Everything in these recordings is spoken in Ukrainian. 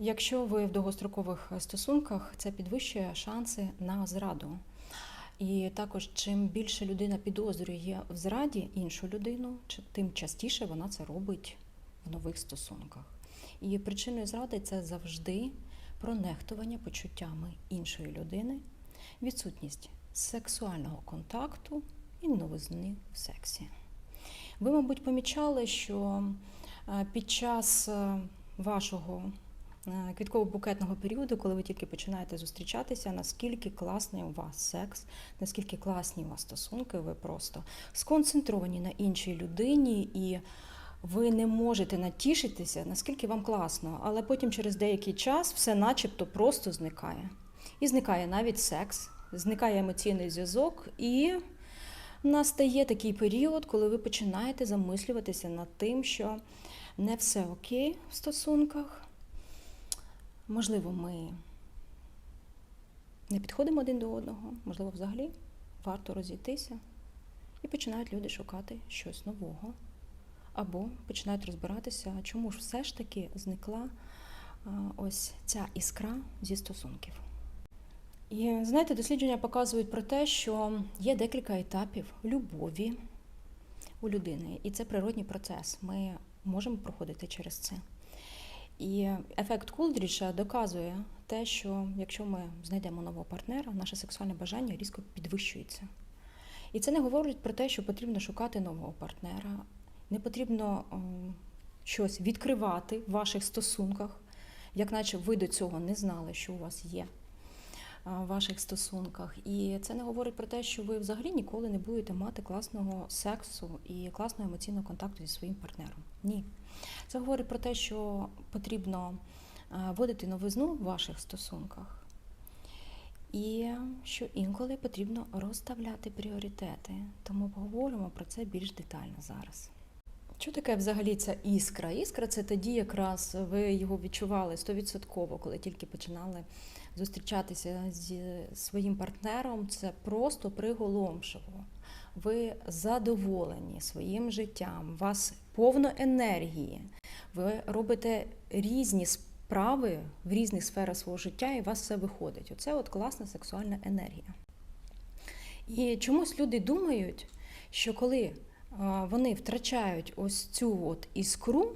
Якщо ви в довгострокових стосунках, це підвищує шанси на зраду. І також, чим більше людина підозрює в зраді іншу людину, тим частіше вона це робить в нових стосунках. І причиною зради це завжди пронехтування почуттями іншої людини, відсутність сексуального контакту і новизни в сексі. Ви, мабуть, помічали, що е, під час е, вашого квітково-букетного періоду, коли ви тільки починаєте зустрічатися, наскільки класний у вас секс, наскільки класні у вас стосунки, ви просто сконцентровані на іншій людині і ви не можете натішитися, наскільки вам класно, але потім через деякий час все начебто просто зникає. І зникає навіть секс, зникає емоційний зв'язок, і настає такий період, коли ви починаєте замислюватися над тим, що не все окей в стосунках. Можливо, ми не підходимо один до одного, можливо, взагалі варто розійтися. І починають люди шукати щось нового. Або починають розбиратися, чому ж все ж таки зникла ось ця іскра зі стосунків. І знаєте, дослідження показують про те, що є декілька етапів любові у людини, і це природній процес. Ми можемо проходити через це. І ефект Кулдріша доказує те, що якщо ми знайдемо нового партнера, наше сексуальне бажання різко підвищується. І це не говорить про те, що потрібно шукати нового партнера, не потрібно ем, щось відкривати в ваших стосунках, як наче ви до цього не знали, що у вас є ваших стосунках. І це не говорить про те, що ви взагалі ніколи не будете мати класного сексу і класного емоційного контакту зі своїм партнером. Ні. Це говорить про те, що потрібно вводити новизну в ваших стосунках. І що інколи потрібно розставляти пріоритети. Тому поговоримо про це більш детально зараз. Що таке взагалі ця іскра? Іскра це тоді, якраз ви його відчували стовідсотково, коли тільки починали зустрічатися зі своїм партнером. Це просто приголомшиво. Ви задоволені своїм життям, у вас повно енергії, ви робите різні справи в різних сферах свого життя, і у вас все виходить. Оце от класна сексуальна енергія. І чомусь люди думають, що коли вони втрачають ось цю от іскру,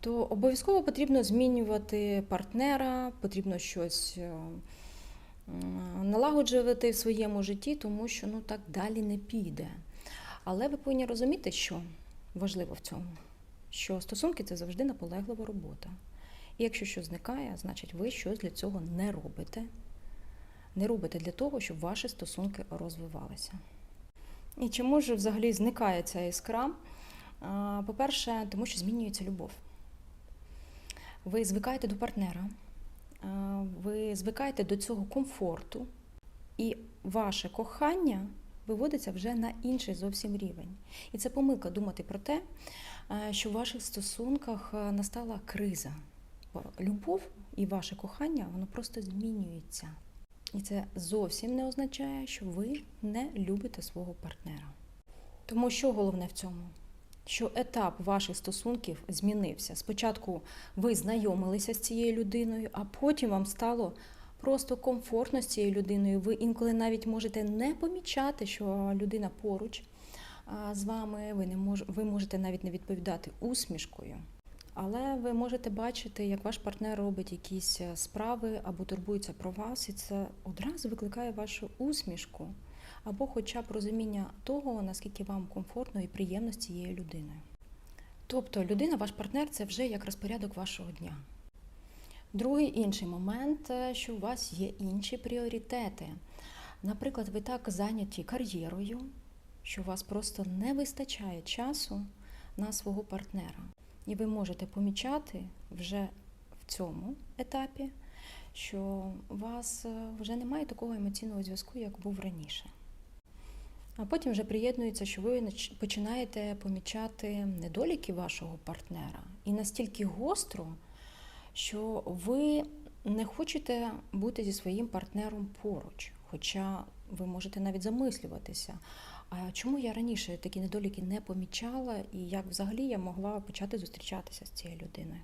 то обов'язково потрібно змінювати партнера, потрібно щось е, налагоджувати в своєму житті, тому що ну так далі не піде. Але ви повинні розуміти, що важливо в цьому, що стосунки це завжди наполеглива робота. І якщо щось зникає, значить ви щось для цього не робите. Не робите для того, щоб ваші стосунки розвивалися. І чому ж взагалі зникає ця іскра? По-перше, тому що змінюється любов. Ви звикаєте до партнера, ви звикаєте до цього комфорту, і ваше кохання виводиться вже на інший зовсім рівень. І це помилка думати про те, що в ваших стосунках настала криза. Любов і ваше кохання воно просто змінюється. І це зовсім не означає, що ви не любите свого партнера. Тому що головне в цьому? Що етап ваших стосунків змінився. Спочатку ви знайомилися з цією людиною, а потім вам стало просто комфортно з цією людиною. Ви інколи навіть можете не помічати, що людина поруч з вами. Ви не мож... ви можете навіть не відповідати усмішкою. Але ви можете бачити, як ваш партнер робить якісь е, справи або турбується про вас, і це одразу викликає вашу усмішку, або хоча б розуміння того, наскільки вам комфортно і приємно з цією людиною. Тобто людина, ваш партнер, це вже як розпорядок вашого дня. Другий інший момент, е, що у вас є інші пріоритети. Наприклад, ви так зайняті кар'єрою, що у вас просто не вистачає часу на свого партнера. І ви можете помічати вже в цьому етапі, що у вас е, вже немає такого емоційного зв'язку, як був раніше. А потім вже приєднується, що ви починаєте помічати недоліки вашого партнера і настільки гостро, що ви не хочете бути зі своїм партнером поруч. Хоча ви можете навіть замислюватися, а чому я раніше такі недоліки не помічала, і як взагалі я могла почати зустрічатися з цією людиною?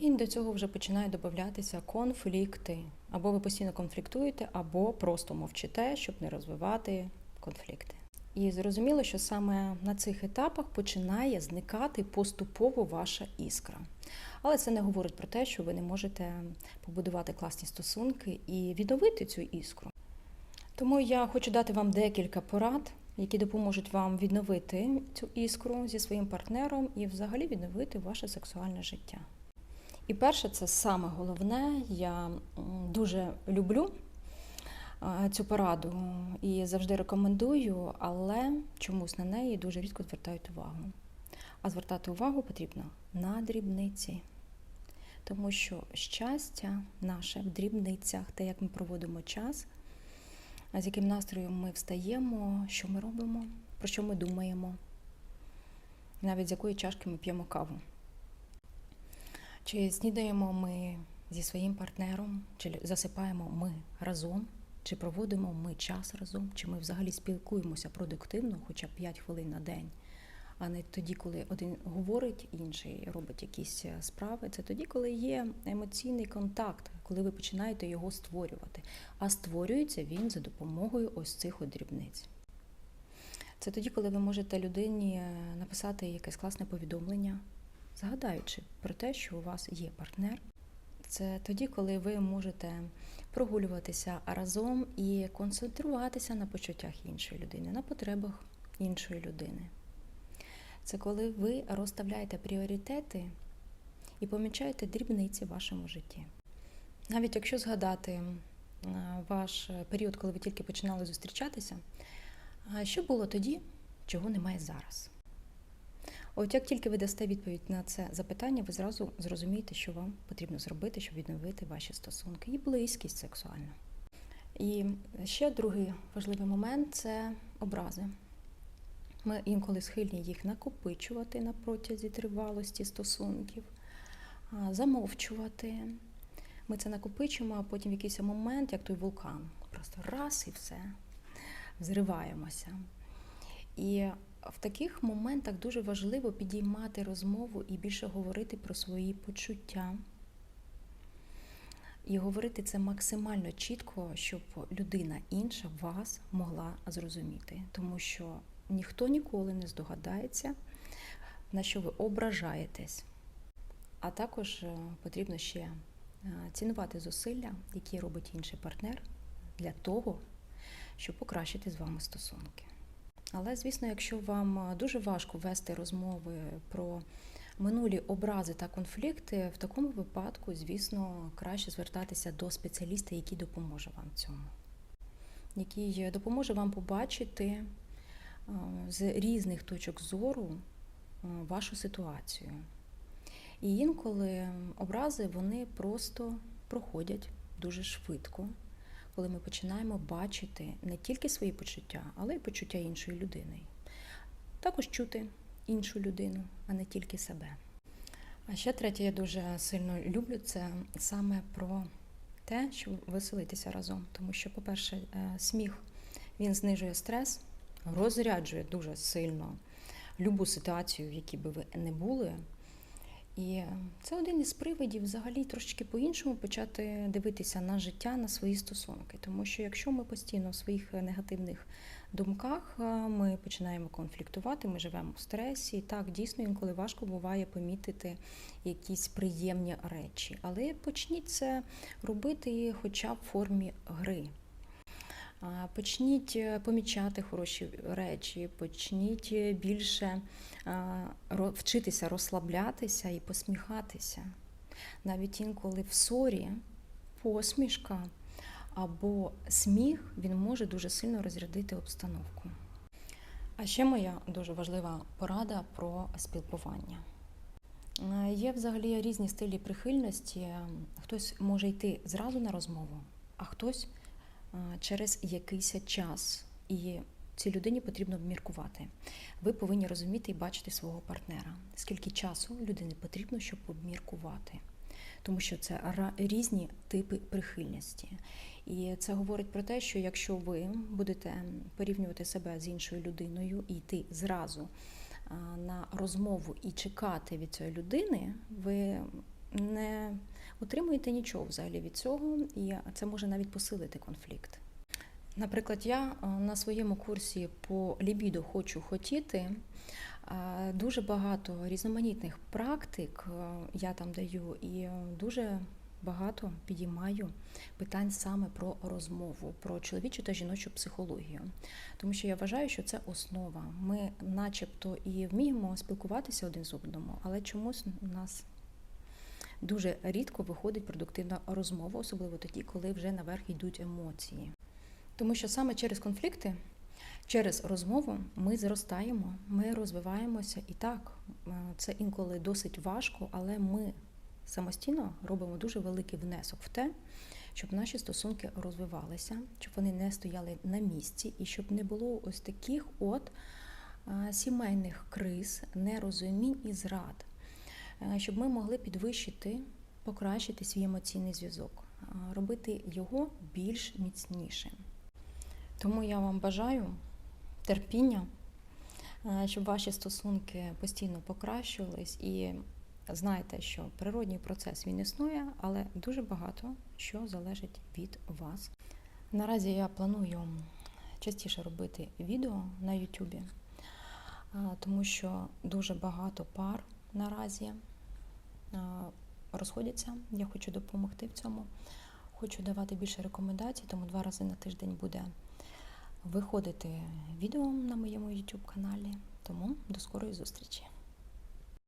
І до цього вже починають додатися конфлікти. Або ви постійно конфліктуєте, або просто мовчите, щоб не розвивати конфлікти. І зрозуміло, що саме на цих етапах починає зникати поступово ваша іскра. Але це не говорить про те, що ви не можете побудувати класні стосунки і відновити цю іскру. Тому я хочу дати вам декілька порад, які допоможуть вам відновити цю іскру зі своїм партнером і взагалі відновити ваше сексуальне життя. І перше, це саме головне, я дуже люблю цю пораду і завжди рекомендую, але чомусь на неї дуже рідко звертають увагу. А звертати увагу потрібно на дрібниці. Тому що щастя наше в дрібницях, те, як ми проводимо час, з яким настроєм ми встаємо, що ми робимо, про що ми думаємо, навіть з якої чашки ми п'ємо каву. Чи снідаємо ми зі своїм партнером, чи засипаємо ми разом, чи проводимо ми час разом, чи ми взагалі спілкуємося продуктивно, хоча б 5 хвилин на день, а не тоді, коли один говорить, інший робить якісь е, справи. Це тоді, коли є емоційний контакт, коли ви починаєте його створювати. А створюється він за допомогою ось цих от дрібниць. Це тоді, коли ви можете людині е, написати якесь класне повідомлення згадаючи про те, що у вас є партнер. Це тоді, коли ви можете прогулюватися разом і концентруватися на почуттях іншої людини, на потребах іншої людини. Це коли ви розставляєте пріоритети і помічаєте дрібниці в вашому житті. Навіть якщо згадати ваш період, коли ви тільки починали зустрічатися, що було тоді, чого немає зараз? От як тільки ви дасте відповідь на це запитання, ви зразу зрозумієте, що вам потрібно зробити, щоб відновити ваші стосунки і близькість сексуальна. І ще другий важливий момент це образи. Ми інколи схильні їх накопичувати на протязі тривалості стосунків, замовчувати. Ми це накопичуємо, а потім в якийсь момент, як той вулкан, просто раз і все, взриваємося. І в таких моментах дуже важливо підіймати розмову і більше говорити про свої почуття. І говорити це максимально чітко, щоб людина інша вас могла зрозуміти. Тому що ніхто ніколи не здогадається, на що ви ображаєтесь. А також е, потрібно ще е, цінувати зусилля, які робить інший партнер, для того, щоб покращити з вами стосунки. Але, звісно, якщо вам дуже важко вести розмови про минулі образи та конфлікти, в такому випадку, звісно, краще звертатися до спеціаліста, який допоможе вам цьому, який допоможе вам побачити з різних точок зору вашу ситуацію. І інколи образи вони просто проходять дуже швидко коли ми починаємо бачити не тільки свої почуття, але й почуття іншої людини. Також чути іншу людину, а не тільки себе. А ще третє, я дуже сильно люблю це саме про те, що веселитися разом. Тому що, по-перше, е, сміх він знижує стрес, розряджує дуже сильно любу ситуацію, в якій би ви не були. І це один із привидів взагалі трошечки по-іншому почати дивитися на життя, на свої стосунки. Тому що якщо ми постійно в своїх негативних думках ми починаємо конфліктувати, ми живемо в стресі, так дійсно інколи важко буває помітити якісь приємні речі. Але почніть це робити хоча б в формі гри. Почніть е, помічати хороші речі, почніть е, більше вчитися розслаблятися і посміхатися. Навіть інколи в сорі посмішка або сміх він може дуже сильно розрядити обстановку. А ще моя дуже важлива порада про спілкування. Є взагалі різні стилі прихильності. Хтось може йти зразу на розмову, а хтось через якийсь час. І цій людині потрібно обміркувати. Ви повинні розуміти і бачити свого партнера, скільки часу людині потрібно, щоб обміркувати. Тому що це різні типи прихильності. І це говорить про те, що якщо ви будете порівнювати себе з іншою людиною і йти зразу на розмову і чекати від цієї людини, ви не отримуєте нічого взагалі від цього, і це може навіть посилити конфлікт. Наприклад, я е, на своєму курсі по лібіду хочу хотіти. е, Дуже багато різноманітних практик е, я там даю, і дуже багато підіймаю питань саме про розмову, про чоловічу та жіночу психологію. Тому що я вважаю, що це основа. Ми, начебто, і вміємо спілкуватися один з одним, але чомусь у нас дуже рідко виходить продуктивна розмова, особливо тоді, коли вже наверх йдуть емоції. Тому що саме через конфлікти, через розмову ми зростаємо, ми розвиваємося. І так, е, це інколи досить важко, але ми самостійно робимо дуже великий внесок в те, щоб наші стосунки розвивалися, щоб вони не стояли на місці, і щоб не було ось таких от е, сімейних криз, нерозумінь і зрад, щоб ми могли підвищити, покращити свій емоційний зв'язок, е, робити його більш міцнішим. Тому я вам бажаю терпіння, е, щоб ваші стосунки постійно покращувались і знайте, що природній процес він існує, але дуже багато що залежить від вас. Наразі я планую частіше робити відео на Ютубі, е, тому що дуже багато пар наразі е, розходяться. Я хочу допомогти в цьому. Хочу давати більше рекомендацій, тому два рази на тиждень буде виходити відео на моєму YouTube каналі. Тому до скорої зустрічі!